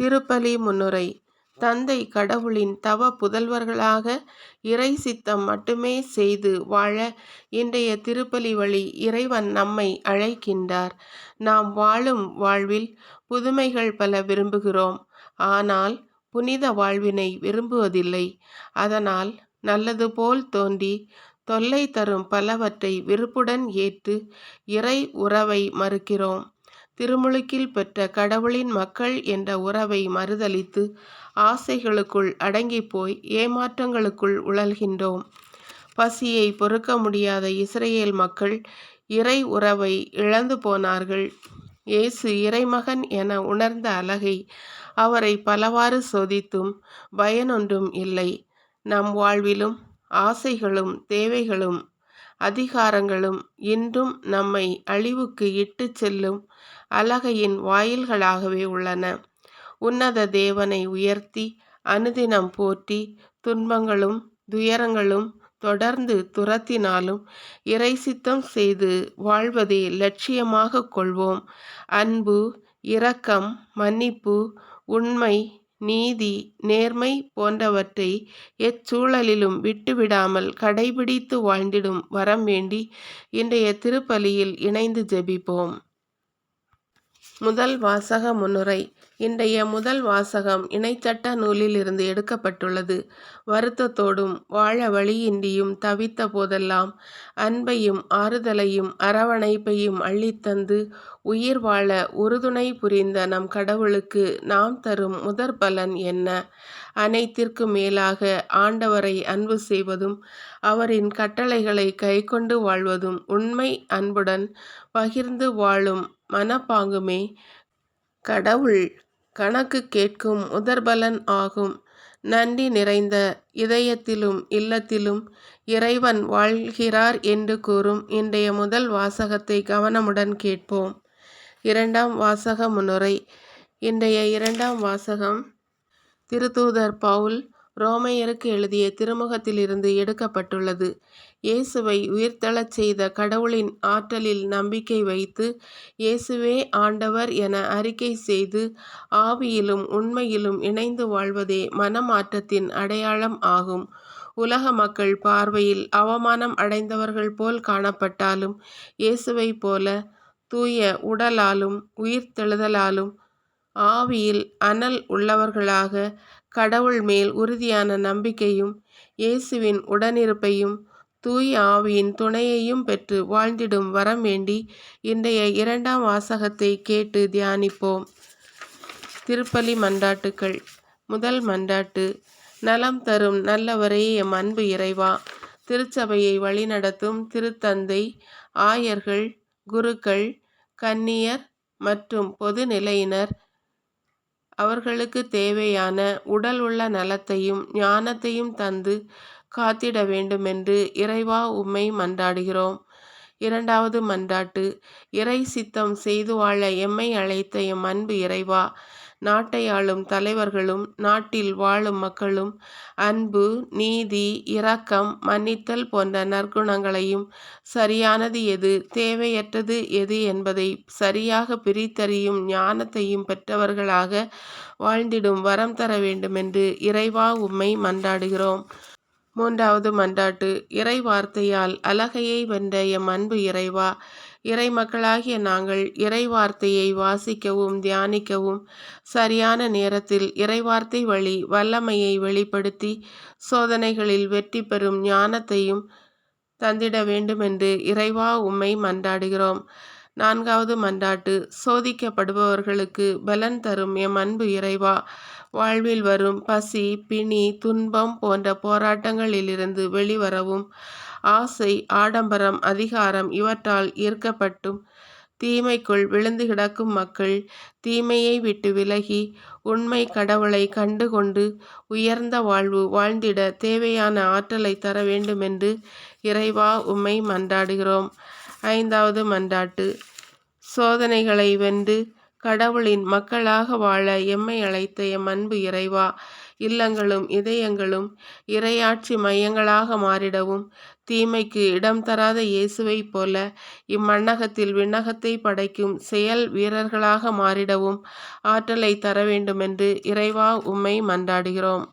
திருப்பலி முன்னுரை. தந்தை கடவுளின் தவ புதல்வர்களாக இறை சித்தம் மட்டுமே செய்து வாழ இன்றைய திருப்பலி வழி இறைவன் நம்மை அழைக்கின்றார். நாம் வாழும் வாழ்வில் புதுமைகள் பல விரும்புகிறோம். ஆனால் புனித வாழ்வினை விரும்புவதில்லை. அதனால் நல்லது போல் தோன்றி தொல்லை தரும் பலவற்றை விருப்புடன் ஏற்று இறை உறவை மறுக்கிறோம். திருமுழுக்கில் பெற்ற கடவுளின் மக்கள் என்ற உறவை மறுதலித்து ஆசைகளுக்குள் அடங்கிப்போய் ஏமாற்றங்களுக்குள் உழல்கின்றோம். பசியை பொறுக்க முடியாத இஸ்ரேல் மக்கள் இறை உறவை இழந்து போனார்கள். இயேசு இறைமகன் என உணர்ந்த அழகை அவரை பலவாறு சோதித்தும் பயனொன்றும் இல்லை. நம் வாழ்விலும் ஆசைகளும் தேவைகளும் அதிகாரங்களும் இன்றும் நம்மை அழிவுக்கு இட்டு செல்லும் அழகையின் வாயில்களாகவே உள்ளன. உன்னத தேவனை உயர்த்தி அனுதினம் போற்றி துன்பங்களும் துயரங்களும் தொடர்ந்து துரத்தினாலும் இறைசித்தம் செய்து வாழ்வதே லட்சியமாக கொள்வோம். அன்பு இரக்கம் மன்னிப்பு உண்மை நீதி நேர்மை போன்றவற்றை எச்சூழலிலும் விட்டுவிடாமல் கடைபிடித்து வாழ்ந்திடும் வரம் வேண்டி இன்றைய திருப்பலியில் இணைந்து ஜெபிப்போம். முதல் வாசக முன்னுரை இன்றைய முதல் வாசகம் இணைச்சட்ட நூலிலிருந்து எடுக்கப்பட்டுள்ளது. வருத்தத்தோடும் வாழ வழியின்றியும் தவித்த போதெல்லாம் அன்பையும் ஆறுதலையும் அரவணைப்பையும் அள்ளித்தந்து உயிர் வாழ உறுதுணை புரிந்த நம் கடவுளுக்கு நாம் தரும் முதற் பலன் என்ன? அனைத்திற்கும் மேலாக ஆண்டவரை அன்பு செய்வதும் அவரின் கட்டளைகளை கைக்கொண்டு வாழ்வதும் உண்மை அன்புடன் பகிர்ந்து வாழும் மனப்பாங்குமே கடவுள். கணக்கு கேட்கும் முதற்பலன் ஆகும். நன்றி நிறைந்த இதயத்திலும் இல்லத்திலும் இறைவன் வாழ்கிறார் என்று கூறும் இன்றைய முதல் வாசகத்தை கவனமுடன் கேட்போம். இரண்டாம் வாசக முன்னுரை. இன்றைய இரண்டாம் வாசகம் திருத்தூதர் பவுல் ரோமையருக்கு எழுதிய திருமுகத்திலிருந்து எடுக்கப்பட்டுள்ளது. இயேசுவை உயிர்த்தெழச் செய்த கடவுளின் ஆற்றலில் நம்பிக்கை வைத்து இயேசுவே ஆண்டவர் என அறிக்கை செய்து ஆவியிலும் உண்மையிலும் இணைந்து வாழ்வதே மனமாற்றத்தின் அடையாளம் ஆகும். உலக மக்கள் பார்வையில் அவமானம் அடைந்தவர்கள் போல் காணப்பட்டாலும் இயேசுவை போல தூய உடலாலும் உயிர்த்தெழுதலாலும் ஆவியில் அனல் உள்ளவர்களாக கடவுள் மேல் உறுதியான நம்பிக்கையும் இயேசுவின் உடனிருப்பையும் தூய் ஆவியின் துணையையும் பெற்று வாழ்ந்திடும் வரம் வேண்டி இன்றைய இரண்டாம் வாசகத்தை கேட்டு தியானிப்போம். திருப்பலி மன்றாட்டுக்கள். முதல் மன்றாட்டு. நலம் தரும் நல்லவரே எம் அன்பு இறைவா. திருச்சபையை வழிநடத்தும் திருத்தந்தை ஆயர்கள் குருக்கள் கன்னியர் மற்றும் பொது நிலையினர் அவர்களுக்கு தேவையான உடல் உள்ள நலத்தையும் ஞானத்தையும் தந்து காத்திட வேண்டுமென்று இறைவா உம்மை மன்றாடுகிறோம். இரண்டாவது மன்றாட்டு இறை சித்தம் செய்து வாழ எம்மை அழைத்த எம் அன்பு இறைவா நாட்டை ஆளும் தலைவர்களும் நாட்டில் வாழும் மக்களும் அன்பு நீதி இரக்கம் மன்னித்தல் போன்ற நற்குணங்களையும் சரியானது எது தேவையற்றது எது என்பதை சரியாக பிரித்தறியும் ஞானத்தையும் பெற்றவர்களாக வாழ்ந்திடும் வரம் தர வேண்டுமென்று இறைவா உம்மை மன்றாடுகிறோம். மூன்றாவது மன்றாட்டு இறை வார்த்தையால் அழகையை வென்ற எம் அன்பு இறைவா இறை மக்களாகிய நாங்கள் இறை வார்த்தையை வாசிக்கவும் தியானிக்கவும் சரியான நேரத்தில் இறைவார்த்தை வழி வல்லமையை வெளிப்படுத்தி சோதனைகளில் வெற்றி பெறும் ஞானத்தையும் தந்திட வேண்டுமென்று இறைவா உம்மை மன்றாடுகிறோம். நான்காவது மன்றாட்டு சோதிக்கப்படுபவர்களுக்கு பலன் தரும் எம் அன்பு இறைவா வாழ்வில் வரும் பசி பிணி துன்பம் போன்ற போராட்டங்களிலிருந்து வெளிவரவும் ஆசை ஆடம்பரம் அதிகாரம் இவற்றால் ஈர்க்கப்பட்டும். தீமைக்குள் விழுந்து கிடக்கும் மக்கள் தீமையை விட்டு விலகி உண்மை கடவுளை கண்டுகொண்டு உயர்ந்த வாழ்வு வாழ்ந்திட தேவையான ஆற்றலை தர வேண்டுமென்று இறைவா உம்மை மன்றாடுகிறோம். ஐந்தாவது மன்றாட்டு. சோதனைகளை வென்று கடவுளின் மக்களாக வாழ எம்மை அழைத்த எம் அன்பு இறைவா இல்லங்களும் இதயங்களும் இறையாட்சி மையங்களாக மாறிடவும் தீமைக்கு இடம் தராத இயேசுவைப் போல இம்மண்ணகத்தில் விண்ணகத்தை படைக்கும் செயல் வீரர்களாக மாறிடவும் ஆற்றலை தர வேண்டுமென்று இறைவா உம்மை மன்றாடுகிறோம்.